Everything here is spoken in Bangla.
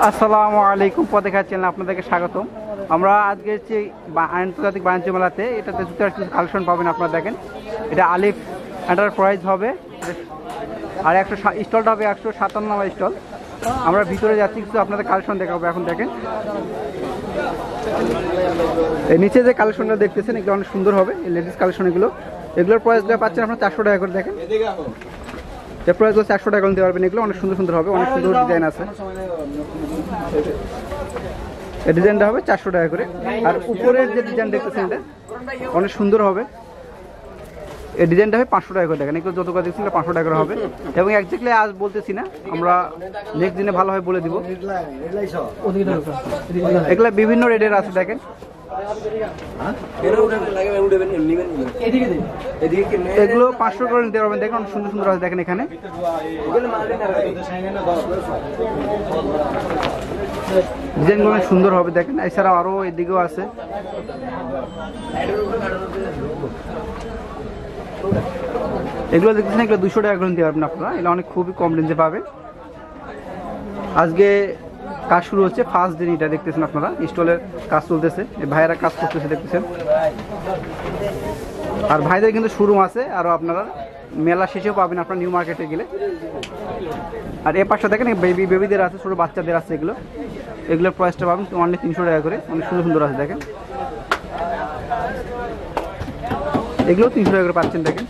আসসালামু আলাইকুম খাওয়ার চ্যানেল আপনাদেরকে স্বাগতম। আমরা আজকে বা- আন্তর্জাতিক বাণিজ্য মেলাতে। এটাতে জুতার কিছু কালেকশন পাবেন আপনারা দেখেন। এটা আলিফ এন্টারপ্রাইজ হবে। আর একশো স্টলটা হবে একশো সাতান্ন স্টল। আমরা ভিতরে যাচ্ছি, কিছু আপনাদের কালেকশন দেখাবো এখন দেখেন। এই নিচে যে কালেকশনটা দেখতেছেন, এগুলো অনেক সুন্দর হবে লেডিস কালেকশন এগুলো। এগুলোর প্রাইসগুলো পাচ্ছেন আপনার চারশো টাকা করে, দেখেন। এর প্রাইসগুলো চারশো টাকা করে নিতে পারবেন এগুলো অনেক সুন্দর সুন্দর হবে অনেক সুন্দর ডিজাইন আছে। এই ডিজাইনটা হবে চারশো টাকা করে। আর উপরের যে ডিজাইন দেখতেছেন এটা অনেক সুন্দর হবে। এই ডিজাইনটা হবে পাঁচশো টাকা করে দেখেন এগুলো যত কথা দেখছেন পাঁচশো টাকা করে হবে। এবং একজাক্টলি আজ বলতেছি না আমরা নেক্সট দিনে ভালোভাবে বলে দিব। এগুলো বিভিন্ন রেডের আছে দেখেন। এগুলো পাঁচশো করে নিতে পারবেন দেখেন সুন্দর সুন্দর আছে দেখেন এখানে। ডিজাইনগুলো অনেক সুন্দর হবে দেখেন। এছাড়াও আরও এদিকেও আছে। এগুলো দেখতেছেন এগুলো দুশো টাকা করে নিতে পারবেন আপনারা। এগুলো অনেক খুবই কম রেঞ্জে পাবেন। আজকে কাজ শুরু হচ্ছে ফার্স্ট দিন, এটা দেখতেছেন আপনারা। স্টলের কাজ চলতেছে। ভাইয়েরা কাজ করতেছে, দেখতেছেন। আর ভাইদের কিন্তু শোরুম আছে আরও আপনারা মেলা শেষেও পাবেন আপনার নিউ মার্কেটে গেলে। আর এ পাশে দেখেন বেবি বেবিদের আছে, ছোটো বাচ্চাদের আছে এগুলো। এগুলোর প্রাইসটা পাবেন অনলি তিনশো টাকা করে। অনেক সুন্দর সুন্দর আছে, দেখেন। এগুলো তিনশো টাকা করে পাচ্ছেন, দেখেন।